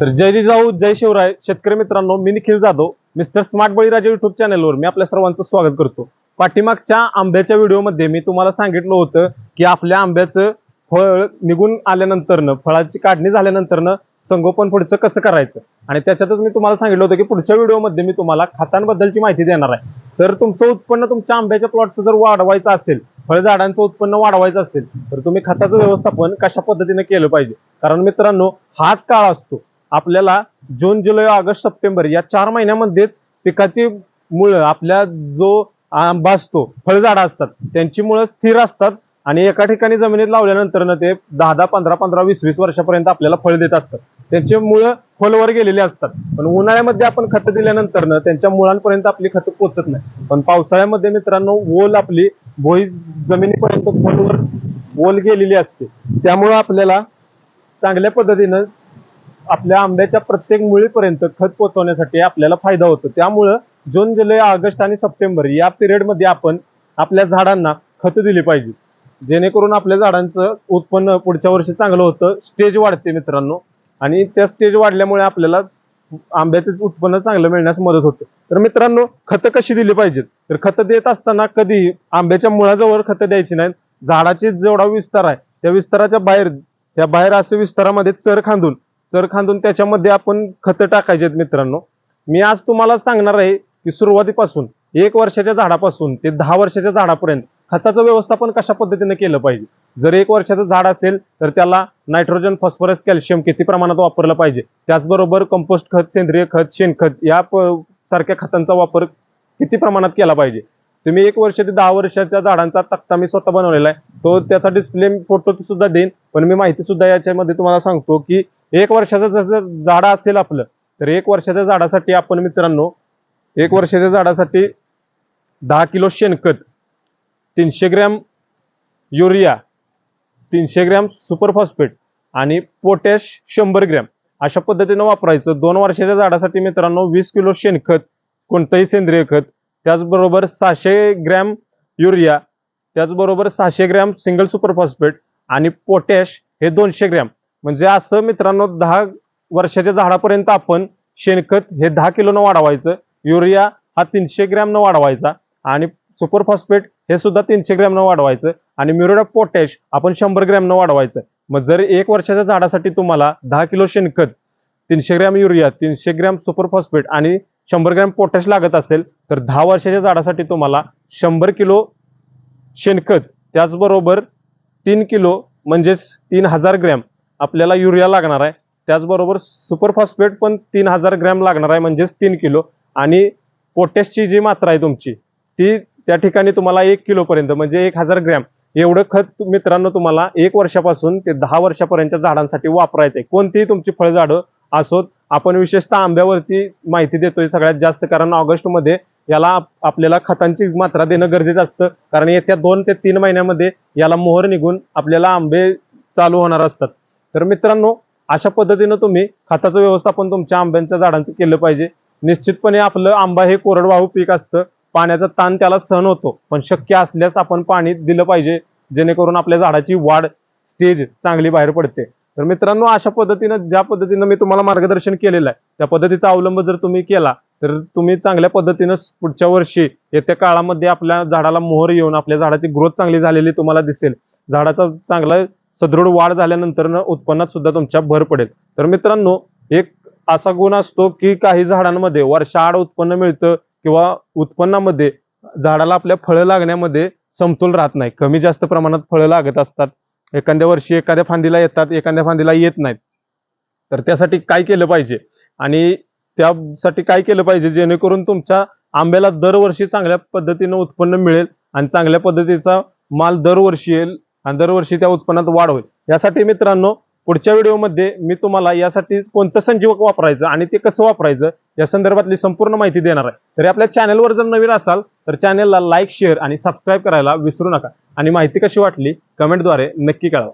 तर जय जिजाऊ जय शिवराय. शेतकरी मित्रांनो मी Nikhil Jadhav mister smart Baliraja YouTube चॅनलवर मी आपल्या सर्वांचं स्वागत करतो. पाठीमागच्या आंब्याच्या व्हिडिओमध्ये मी तुम्हाला सांगितलं होतं की आपल्या आंब्याचं फळ निघून आल्यानंतरनं फळाची काढणी झाल्यानंतरनं संगोपन पुढचं कसं करायचं? आणि त्याच्यातच मी तुम्हाला सांगितलं होतं की पुढच्या व्हिडिओमध्ये मी तुम्हाला खतांबद्दलची माहिती देणार आहे. तर तुमचं उत्पन्न तुमच्या आंब्याच्या प्लॉटचं जर वाढवायचं असेल फळझाडांचं उत्पन्न वाढवायचं असेल तर तुम्ही खताचं व्यवस्थापन कशा पद्धतीने केलं पाहिजे? कारण मित्रांनो हाच काळ असतो. आपल्याला जून जुलै ऑगस्ट सप्टेंबर या चार महिन्यामध्येच पिकाची मुळं आपल्या जो आंबा असतो फळझाडं असतात त्यांची मुळं स्थिर असतात आणि एका ठिकाणी जमिनीत लावल्यानंतर ना ते दहा दहा पंधरा पंधरा वीस वीस वर्षापर्यंत आपल्याला फळ देत असतात. त्यांचे मुळं खोलवर गेलेले असतात. पण उन्हाळ्यामध्ये आपण खतं दिल्यानंतर ना त्यांच्या मुळांपर्यंत आपली खतं पोचत नाही. पण पावसाळ्यामध्ये मित्रांनो ओल आपली भोई जमिनीपर्यंत खोलवर ओल गेलेली असते. त्यामुळं आपल्याला चांगल्या पद्धतीनं आपल्या आंब्याच्या प्रत्येक मुळीपर्यंत खत पोहोचवण्यासाठी आपल्याला फायदा होतो. त्यामुळं जून जुलै ऑगस्ट आणि सप्टेंबर या पिरियडमध्ये आपण आपल्या झाडांना खतं दिली पाहिजे. जेणेकरून आपल्या झाडांचं उत्पन्न पुढच्या वर्षी चांगलं होतं स्टेज वाढते मित्रांनो. आणि त्या स्टेज वाढल्यामुळे आपल्याला आंब्याचं उत्पन्न चांगलं मिळण्यास मदत होते. तर मित्रांनो खतं कशी दिली पाहिजेत? तर खतं देत असताना कधी आंब्याच्या मुळाजवळ खतं द्यायची नाहीत झाडाची जेवढा विस्तार आहे त्या विस्ताराच्या बाहेर त्या बाहेर असे विस्तारामध्ये चर खांदून जर खांदून त्याच्यामध्ये आपण खतं टाकायचे आहेत मित्रांनो. मी आज तुम्हाला सांगणार आहे की सुरुवातीपासून एक वर्षाच्या झाडापासून ते दहा वर्षाच्या झाडापर्यंत खताचं व्यवस्थापन कशा पद्धतीने केलं पाहिजे? जर एक वर्षाचं झाड असेल तर त्याला नायट्रोजन फॉस्फरस कॅल्शियम किती प्रमाणात वापरलं पाहिजे? त्याचबरोबर कंपोस्ट खत सेंद्रिय खत शेणखत या सारख्या खतांचा वापर किती प्रमाणात केला पाहिजे? तुम्ही एक वर्ष ते दहा वर्षाच्या झाडांचा तक्ता मी स्वतः बनवलेला आहे. तो त्याचा डिस्प्ले फोटो सुद्धा देईन. पण मी माहिती सुद्धा याच्यामध्ये तुम्हाला सांगतो की एक वर्षाचं जसं झाड असेल आपलं तर एक वर्षाच्या झाडासाठी आपण मित्रांनो एक वर्षाच्या झाडासाठी दहा किलो शेणखत तीनशे ग्रॅम युरिया तीनशे ग्रॅम सुपर फॉस्फेट आणि पोटॅश शंभर ग्रॅम अशा पद्धतीनं वापरायचं. दोन वर्षाच्या झाडासाठी मित्रांनो वीस किलो शेणखत कोणतंही सेंद्रिय खत त्याचबरोबर सहाशे ग्रॅम युरिया त्याचबरोबर सहाशे ग्रॅम सिंगल सुपर फॉस्फेट आणि पोटॅश हे दोनशे ग्रॅम. म्हणजे असं मित्रांनो दहा वर्षाच्या झाडापर्यंत आपण शेणखत हे दहा किलोनं वाढवायचं युरिया हा तीनशे ग्रॅमनं वाढवायचा आणि सुपर फॉस्फेट हे सुद्धा तीनशे ग्रॅमनं वाढवायचं आणि म्युरेट पोटॅश आपण शंभर ग्रॅमनं वाढवायचं. मग जर एक वर्षाच्या झाडासाठी तुम्हाला दहा किलो शेणखत तीनशे ग्रॅम युरिया तीनशे ग्रॅम सुपर फॉस्फेट आणि शंभर ग्रॅम पोटॅश लागत असेल तर दहा वर्षाच्या झाडासाठी तुम्हाला शंभर किलो शेणखत त्याचबरोबर तीन किलो म्हणजेच तीन हजार ग्रॅम आपल्याला युरिया लागणार आहे. त्याचबरोबर सुपर फॉस्फेट पण तीन हजार ग्रॅम लागणार आहे म्हणजेच तीन किलो. आणि पोटॅशची जी मात्रा आहे तुमची ती त्या ठिकाणी तुम्हाला एक किलोपर्यंत म्हणजे एक हजार ग्रॅम. एवढं खत मित्रांनो तुम्हाला एक वर्षापासून ते दहा वर्षापर्यंतच्या झाडांसाठी वापरायचं आहे. कोणतीही तुमची फळझाडं असोत आपण विशेषतः आंब्यावरती माहिती देतोय सगळ्यात जास्त कारण ऑगस्टमध्ये याला आपल्याला खतांची मात्रा देणं गरजेचं असतं. कारण येत्या दोन ते तीन महिन्यामध्ये याला मोहर निघून आपल्याला आंबे चालू होणार असतात. तर मित्रांनो अशा पद्धतीनं तुम्ही खताचं व्यवस्थापन तुमच्या आंब्यांच्या झाडांचं केलं पाहिजे. निश्चितपणे आपलं आंबा हे कोरडवाहू पीक असतं. पाण्याचा ताण त्याला सहन होतो. पण शक्य असल्यास आपण पाणी दिलं पाहिजे जेणेकरून आपल्या झाडाची वाढ स्टेज चांगली बाहेर पडते. तर मित्रांनो अशा पद्धतीनं ज्या पद्धतीनं मी तुम्हाला मार्गदर्शन केलेलं आहे त्या पद्धतीचा अवलंब जर तुम्ही केला तर तुम्ही चांगल्या पद्धतीनं पुढच्या वर्षी येत्या काळामध्ये आपल्या झाडाला मोहर येऊन आपल्या झाडाची ग्रोथ चांगली झालेली तुम्हाला दिसेल. झाडाचा चांगला सदृढ वाढ झाल्यानंतर उत्पन्नात सुद्धा तुमच्या भर पडेल. तर मित्रांनो एक असा गुण असतो की काही झाडांमध्ये वर्षाआड उत्पन्न मिळतं किंवा उत्पन्नामध्ये झाडाला आपल्या फळं लागण्यामध्ये समतोल राहत नाही. कमी जास्त प्रमाणात फळं लागत असतात. एखाद्या वर्षी एखाद्या फांदीला येतात एखाद्या फांदीला येत नाहीत. तर त्यासाठी काय केलं पाहिजे? आणि त्यासाठी काय केलं पाहिजे? जेणेकरून तुमच्या आंब्याला दरवर्षी चांगल्या पद्धतीनं उत्पन्न मिळेल आणि चांगल्या पद्धतीचा माल दरवर्षी येईल. आणि दरवर्षी त्या उत्पन्नात वाढ होईल. यासाठी मित्रांनो पुढच्या व्हिडिओमध्ये मी तुम्हाला यासाठी कोणतं संजीवक वापरायचं आणि ते कसं वापरायचं या संदर्भातली संपूर्ण माहिती देणार आहे. तरी आपल्या चॅनलवर जर नवीन असाल तर चॅनलला लाईक शेअर आणि सबस्क्राईब करायला विसरू नका. आणि माहिती कशी वाटली कमेंटद्वारे नक्की कळवा.